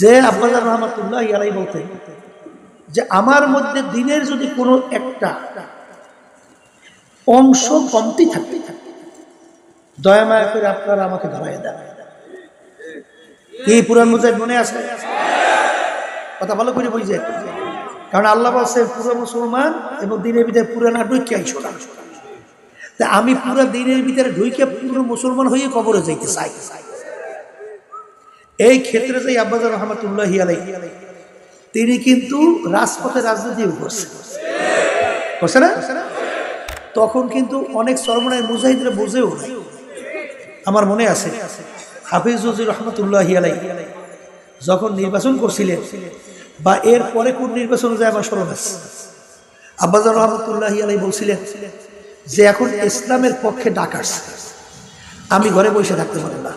যে আব্বাস রহমতুল্লাহ ইয়ারাই বলতেন যে আমার মধ্যে দিনের যদি কোনো একটা অংশ কমতি থাকতে থাকে, দয়া মায়া করে আপনারা আমাকে ধরাই দেন। কি পুরান মুজাহিদ মনে আছে? কথা ভালো করে বুঝে। কারণ আল্লাহ বলছে, পুরো মুসলমান এবং দিনের ভিতরে পুরানা ঢুকে আইসো তা আমি পুরো দিনের ভিতরে ঢুকে পুরো মুসলমান হয়ে কবরে যাইতে চাই। এই ক্ষেত্রে যে আব্বাজ রহমতুল্লাহ আলাই তিনি কিন্তু রাজপথে রাজনীতিও করছেন করছে না? তখন কিন্তু অনেক সরমনায় মুজাহিদরা বুঝেও আমার মনে আছে হাফিজুজুর রহমতুল্লাহ আলাই যখন নির্বাচন করছিলেন, বা এর পরে কোন নির্বাচন যায় আমার স্মরণ আছে। আব্বাজ রহমতুল্লাহ আলাই বলছিলেন যে, এখন ইসলামের পক্ষে ডাকার আমি ঘরে বসে থাকতে পারি না।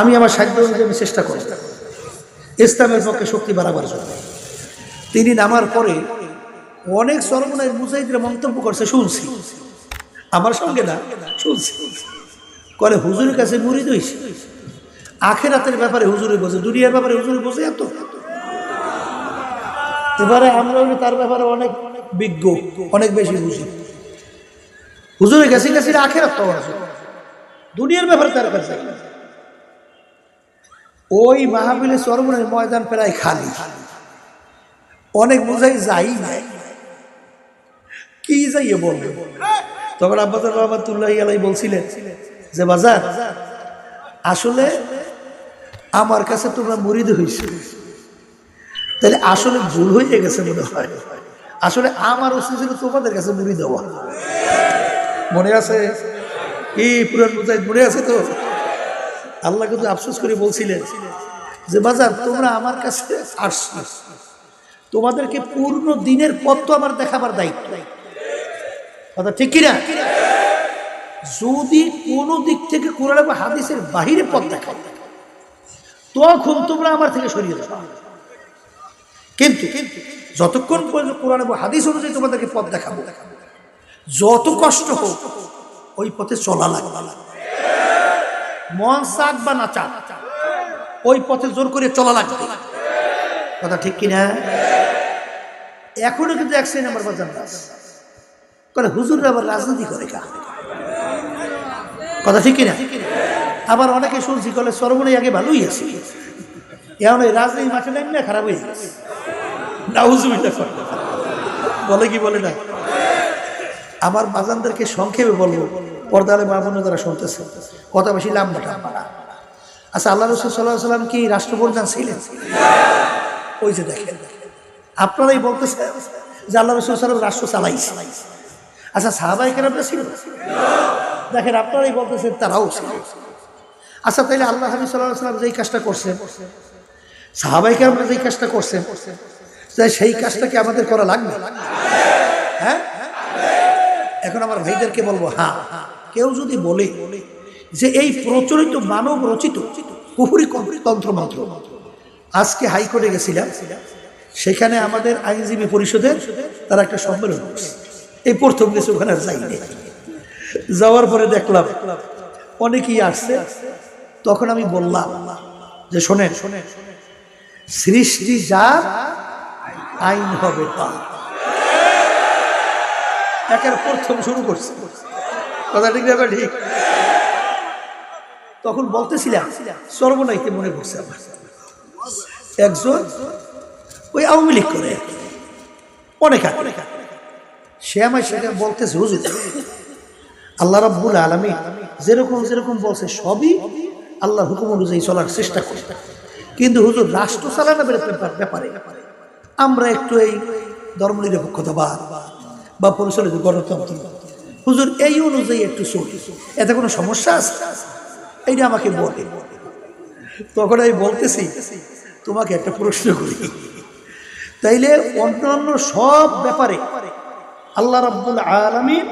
আমি আমার সাধ্য অনুযায়ী আমি চেষ্টা করি ইসলামের পক্ষে শক্তি বাড়াবার জন্য। তিনি নামার পরে অনেক সরমনের মুজাহিদরা মন্তব্য করছে, শুনছি। আমার সঙ্গে না, শুনছি। করে হুজুরের কাছে মুড়ি দইছে আখেরাতের ব্যাপারে হুজুরে বোঝে দুনিয়ার ব্যাপারে হুজুরে বোঝে এত। এবারে আমরা তার ব্যাপারে অনেক বিজ্ঞ, অনেক বেশি বুঝি। হুজুরের কাছে কাছে আখেরাত তো দুনিয়ার ব্যাপারে তার কাছে ওই মাহফিলে সরবনের ময়দান প্রায় খালি। অনেক বোঝাই যাই নাই কি যাইয়ে বলবে? তখন আব্বাস রহমতুল্লাহ আলাই বলছিলেন যে বাজার আসলে আমার কাছে তোমরা মুরিদ হয়েছে তাহলে আসলে ভুল হয়ে গেছে মনে হয়। আসলে আমার উচিত ছিল তোমাদের কাছে মুড়ি দেওয়া মনে আছে? কি পুরান মুজাহিদ মনে আছে তো? আল্লাহ কিন্তু আফসোস করে বলছিলেন যে, বাজার, তোমরা আমার কাছে আসছো। তোমাদেরকে পূর্ণ দিনের পথ তো আমার দেখাবার দায়িত্ব। কথা ঠিক কিনা? যদি কোনো দিক থেকে কোরআন বা হাদিসের বাহিরে পথ দেখাও, তখন তোমরা আমার থেকে সরিয়ে দেবো কিন্তু যতক্ষণ পর্যন্ত কোরআন এবং হাদিস অনুযায়ী তোমাদেরকে পথ দেখাবো, যত কষ্ট হোক, ওই পথে চলা লাগবে। মন চাক বা না চাক, ওই পথে জোর করে চলা লাগবে। কথা ঠিক কিনা? এখনও কিন্তু এক শ্রেণি আমার বাজার করে হুজুররা আবার রাজনীতি করে কা কথা ঠিক কিনা? আবার অনেকে শুনছি কলে সর্বনে আগে ভালোই আছে। এখন এই রাজনীতি মাঠে নেই না খারাপ হয়ে গেছে। করে। বলে কি বলে না? আমার বাজানদেরকে সংক্ষেপে বলব। পর্দালে মামুন যারা শুনতেছে। কথা বেশি টাম্বা না। আচ্ছা আল্লাহ রসুল সাল্লাহ সাল্লাম কি রাষ্ট্রপ্রধান ছিলেন? ওই যে দেখেন। আপনারাই বলতেছেন যে আল্লাহ রসুল সাল্লাম রাষ্ট্র চালাইছে। আচ্ছা সাহাবাই কেরামরা ছিল? দেখেন, আপনারাই বলতেছেন তারাও ছিল। আচ্ছা তাইলে আল্লাহ হাবি সাল্লাহ সাল্লাম যেই কাজটা করছেন, সাহাবাই কেরামরা যেই কাজটা করছেন যে সেই কাজটা কি আমাদের করা লাগবে? হ্যাঁ? এখন আমার ভাইদেরকে বলব হ্যাঁ কেউ যদি বলে যে এই প্রচলিত মানব রচিত কুহুরি তন্ত্রমন্ত্র আজকে হাইকোর্টে গেছিলাম, সেখানে আমাদের আইনজীবী পরিষদের তারা একটা সম্মেলন এই প্রথম গেছে ওখানে যাইনি। যাওয়ার পরে দেখলাম অনেকেই আসছে, তখন আমি বললাম যে শোনেন শোনেন সৃষ্টি যা আইন হবে তা একের প্রথম শুরু করছে। কথা ঠিক না ঠিক? তখন বলতেছিলাম, সর্বনাইতে মনে করছে আমার। একজন ওই আওয়ামী লীগ করে। অনেক সে আমায় সেটা বলতেছে, হুজুর, আল্লাহ রাব্বুল আলমী যেরকম যেরকম বলছে, সবই আল্লাহ হুকুম অনুযায়ী চলার চেষ্টা করি। কিন্তু হুজুর, রাষ্ট্র ব্যাপার- ব্যাপারে আমরা একটু এই ধর্মনিরপেক্ষতাবাদ বা পরিচালিত গণতন্ত্র হুজুর, এই অনুযায়ী একটু চলি এতে কোনো সমস্যা আছে? এইটা আমাকে বলে। তখন আমি বলতেছি, তোমাকে একটা প্রশ্ন করি। তাইলে অন্যান্য সব ব্যাপারে আল্লাহ রাব্বুল আলামিন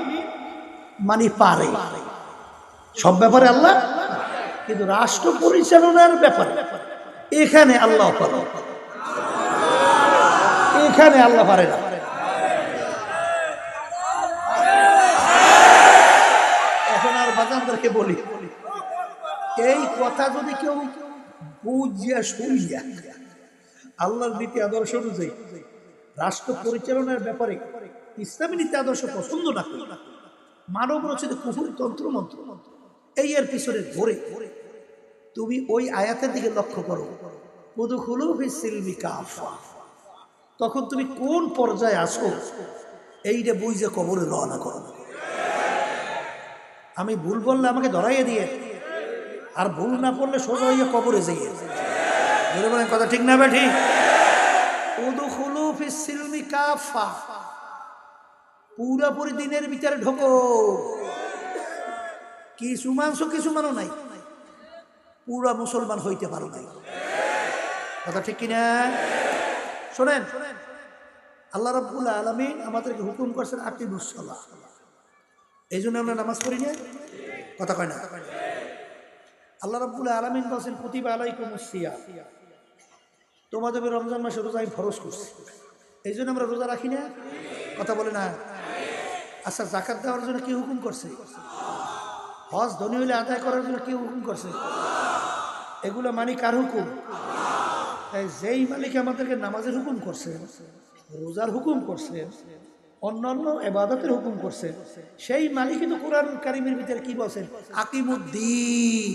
মানে পারে। সব ব্যাপারে আল্লাহ কিন্তু রাষ্ট্র পরিচালনার ব্যাপারে এখানে আল্লাহ পারে এখানে আল্লাহ পারে না। বাজানদেরকে বলি, এই কথা যদি কেউ বুঝিয়া শুনিয়া, আল্লাহর নীতি আদর্শ অনুযায়ী, রাষ্ট্র পরিচালনার ব্যাপারে ইসলামী নীতি আদর্শ পছন্দ না করে, মানব রচিত কুহুর তন্ত্র মন্ত্র, এই এর পিছনে ধরে তুমি ওই আয়াতের দিকে লক্ষ্য করো তখন তুমি কোন পর্যায়ে আসো এইটা বুঝে কবরে রওনা করো। আমি ভুল বললে আমাকে ধরাইয়ে দিয়ে। আর ভুল না পড়লে সোজা হইয়া কবরে যাইয়ে। ধরে বলেন কথা ঠিক না কাফা। পুরাপুরি দিনের ভিতরে ঢোকো। কিছু মাংস, কিছু মানো নাই। পুরা মুসলমান হইতে পারো নাই। কথা ঠিক কিনা? শোনেন, আল্লাহ রাব্বুল আলমিন আমাদেরকে হুকুম করছেন আপনি মুসল্লা এই জন্য আমরা নামাজ পড়ি না? কথা কয় না। আল্লাহ রাব্বুল আলমিন বলছেন প্রতিভা আলাইকুম সিয়া তোমাদের রমজান মাসে রোজা আমি ফরজ করছি। এই জন্য আমরা রোজা রাখি না? কথা বলে না? আচ্ছা জাকাত দেওয়ার জন্য কি হুকুম করছে? হজ ধনী হলে আদায় করার জন্য কি হুকুম করছে? এগুলো মানি কার হুকুম? যেই মালিক আমাদেরকে নামাজের হুকুম করছে, রোজার হুকুম করছে অন্যান্য এবাদতের হুকুম করছে। সেই মালিক কিন্তু কোরআন কারিমের ভিতরে কি বলছেন আকিমুদ্দিন।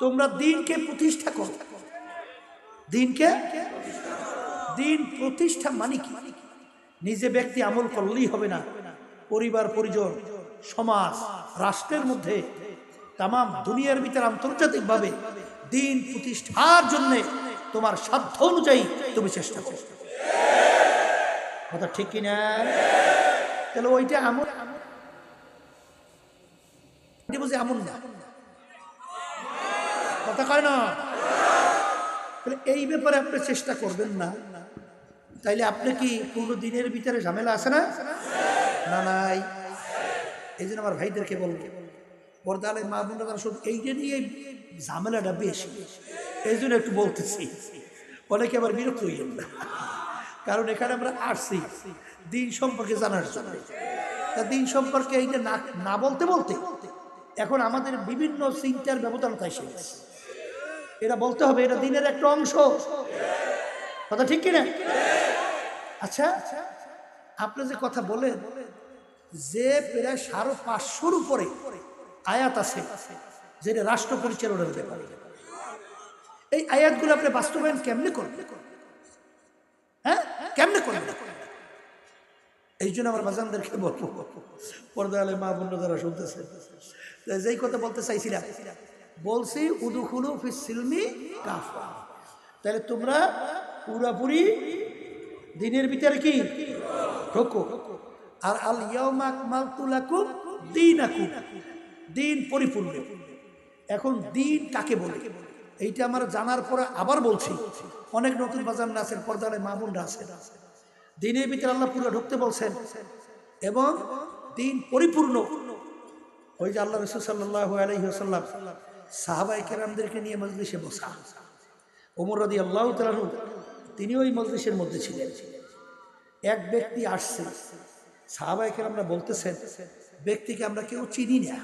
তোমরা দিনকে প্রতিষ্ঠা করো। দিনকে? দিন প্রতিষ্ঠা মানে কি? নিজে ব্যক্তি আমল করলেই হবে না। পরিবার, পরিজন, সমাজ, রাষ্ট্রের মধ্যে তাম দুনিয়ার ভিতরে আন্তর্জাতিকভাবে দিন প্রতিষ্ঠার জন্যে তোমার সাধ্য অনুযায়ী তুমি চেষ্টা করো। কথা ঠিক কিনা? তাহলে ওইটা আমল বুঝি আমল না। কথা কয় না? তাহলে এই ব্যাপারে আপনি চেষ্টা করবেন না। তাইলে আপনি কি কোনো দিনের ভিতরে ঝামেলা আছে না? না, নাই। এই জন্য আমার ভাইদেরকে বলব পর্দালে মা বোনরা তারা শুধু এইটা নিয়ে ঝামেলাটা বেশি, এই জন্য একটু বলতেছি। অনেকে আবার বিরক্ত হইয়েন না। কারণ এখানে আমরা আসছি দিন সম্পর্কে জানার জন্য। তা দিন সম্পর্কে এইটা না না বলতে বলতে এখন আমাদের বিভিন্ন চিন্তার ব্যবধানতা এসে গেছে। এটা বলতে হবে, এটা দিনের একটা অংশ। কথা ঠিক কিনা? আচ্ছা আপনি যে কথা বলেন, যে প্রায় সাড়ে পাঁচশোর উপরে আয়াত আছে, যেটা রাষ্ট্র পরিচালনার ব্যাপারে। এই আয়াতগুলো আপনি বাস্তবায়ন কেমনি করবেন হ্যাঁ কেমনে করবেন এই জন্য আমার বাজানদেরকে বলব পর্দা আলে মা বন্য যারা শুনতেছে যেই কথা বলতে চাইছিলাম, বলছি, উদুখুলু ফিসিলমি কাফা। তাহলে তোমরা পুরাপুরি দিনের ভিতরে কি? ঢোকো। আর আল ইয়ামাক মালতুলাকুম দিন আকুম দিন পরিপূর্ণ। এখন দিন কাকে বলে? এইটা আমার জানার পরে আবার বলছি। অনেক নতুন বাজার না আছেন পর্দারে মামুনরা আছেন। দিনের ভিতরে আল্লাহ পুরো ঢুকতে বলছেন এবং দিন পরিপূর্ণ। ওই যে আল্লাহ রসুল সাল্লাহ আলহিহাসাল্লাম সাহাবাই কেরামদেরকে নিয়ে মজলিসে বসা। ওমর রাদি আল্লাহ তালু তিনি ওই মজলিসের মধ্যে ছিলেন। এক ব্যক্তি আসছে সাহাবাই কেরামরা বলতেছেন, ব্যক্তিকে আমরা কেউ চিনি না।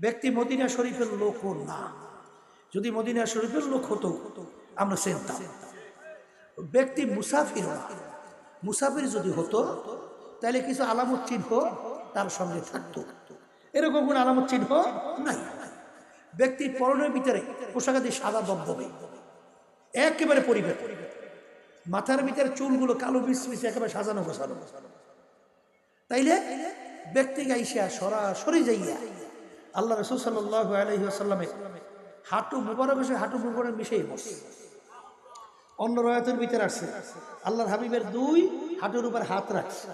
ব্যক্তি মদিনা শরীফের লোকও না। যদি মদিনা শরীফের লোক হতো, আমরা চিনতাম। ব্যক্তি মুসাফির না। মুসাফির যদি হতো, তাহলে কিছু আলামত চিহ্ন তার সঙ্গে থাকতো। এরকম কোন আলামত চিহ্ন নাই। ব্যক্তির পরনের ভিতরে পোশাকাদি সাদা দবদবে একেবারে পরিবেশ মাথার ভিতরে চুলগুলো কালো মিশে একেবারে সাজানো গোছানো। তাইলে ব্যক্তি গাইসা সরাসরি যাইয়া আল্লাহ রসুল সাল্লাহ আলহিহাসাল্লামের হাঁটু মুবারক হাঁটু মুবারক মিশেই বসে। অন্য রয়াতের ভিতরে আসছে। আল্লাহর হাবিবের দুই হাঁটুর উপর হাত রাখছে।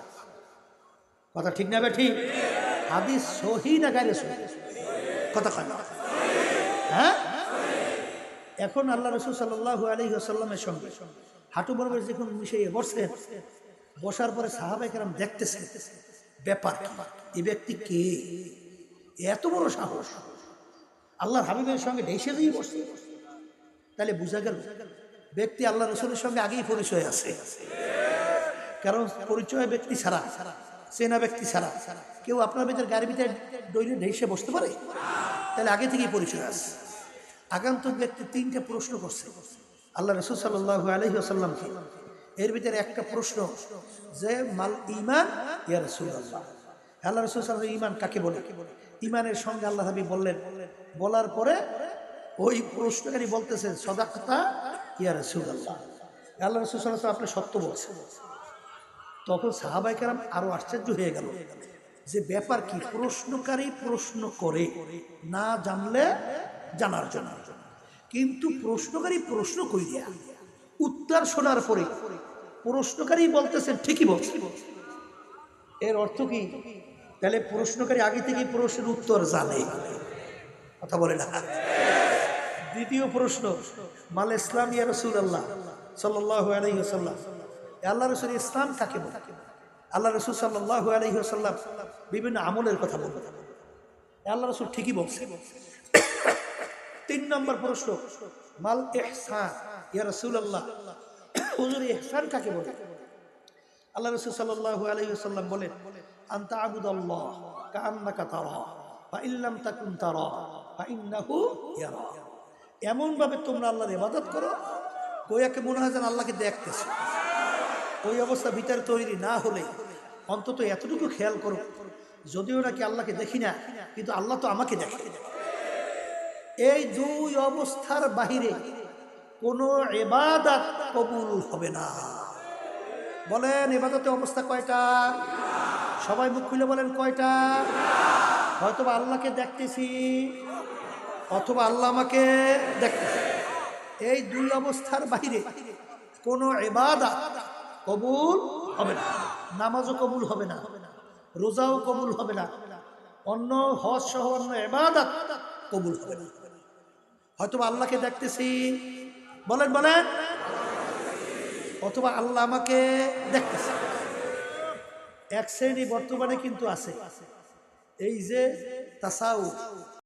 কথা ঠিক না ঠিক? হাদিস সহি না গায়ে কথা হ্যাঁ? এখন আল্লাহ রসুল সাল্লাহ আলহি আসাল্লামের সঙ্গে হাঁটু বরাবর যখন মিশিয়ে বসছেন বসার পরে সাহাবাই কেরাম দেখতেছে, ব্যাপার এ ব্যক্তি কে? এত বড় সাহস। আল্লাহর হাবিবের সঙ্গে ঢেসে দিয়ে বসছে। তাহলে বোঝা গেল ব্যক্তি আল্লাহ রসুলের সঙ্গে আগেই পরিচয় আছে। কারণ পরিচয় ব্যক্তি ছাড়া, চেনা ব্যক্তি ছাড়া কেউ আপনার ভিতরে গাড়ির ভিতরে দৈরে ঢেসে বসতে পারে? তাহলে আগে থেকেই পরিচয় আছে। আগান্তক ব্যক্তি তিনটা প্রশ্ন করছে। আল্লাহ রসুল সাল্লাহ আলহি এর ভিতরে একটা প্রশ্ন, যে মাল ইমান ইয়া রসুল আল্লাহ আল্লাহ রসুল সাল্লাহ ইমান কাকে বলে? ইমানের সঙ্গে আল্লাহ হাবি বললেন, বলার পরে ওই প্রশ্নকারী বলতেছেন সদাকতা ইয়া রসুল আল্লাহ রসুল আপনি সত্য বলছেন। তখন সাহাবাই কারাম আরও আশ্চর্য হয়ে গেল যে ব্যাপার কি? প্রশ্নকারী প্রশ্ন করে, না জানলে জানার জন্য। কিন্তু প্রশ্নকারী প্রশ্ন করিয়া উত্তর শোনার পরে প্রশ্নকারী বলতেছেন ঠিকই বলছে। এর অর্থ কি? তাহলে প্রশ্নকারী আগে থেকে প্রশ্নের উত্তর জানে। কথা বলে না? দ্বিতীয় প্রশ্ন, মাল ইসলাম ইয়া রসুল আল্লাহ সাল্লাহ আলহিহাল্লাম আল্লাহ রসুল ইসলাম কাকে আল্লাহ রসুল সাল্লাহ আলহিহাল্লাম বিভিন্ন আমলের কথা বলবে আল্লাহ রসুল ঠিকই বলছে। তিন নম্বর প্রশ্ন, মাল এহসান ইয়া রসুল আল্লাহ হুজুর এহসান কাকে বলে? আল্লাহ রসুল সাল্লাহ আলহিহাল্লাম বলেন, আন্তা আবুদ আল্লাহ কান্নাকা তারা বা ইল্লাম তাকুন তারা বা ইন্নাহু ইয়ারা। এমনভাবে তোমরা আল্লাহর ইবাদত করো কোয়াকে মনে হয় যেন আল্লাহকে দেখতেছে? ওই অবস্থা ভিতরে তৈরি না হলে অন্তত এতটুকু খেয়াল করো। যদিও নাকি আল্লাহকে দেখি না, কিন্তু আল্লাহ তো আমাকে দেখে। এই দুই অবস্থার বাহিরে কোনো এবাদাত কবুল হবে না। বলেন এবাদতের অবস্থা কয়টা? সবাই মুখ খুলে বলেন কয়টা? হয়তো আল্লাহকে দেখতেছি। অথবা আল্লাহ আমাকে দেখতেছে। এই দুই অবস্থার বাহিরে কোনো এবাদা কবুল হবে না, নামাজও কবুল হবে না, রোজাও কবুল হবে না, অন্য হজ সহ অন্য এবাদাত কবুল হবে না। হয়তো আল্লাহকে দেখতেছি, বলেন বলেন। অথবা আল্লাহ আমাকে দেখতেছে। এক শ্রেণি বর্তমানে কিন্তু আছে। এই যে তাসাউ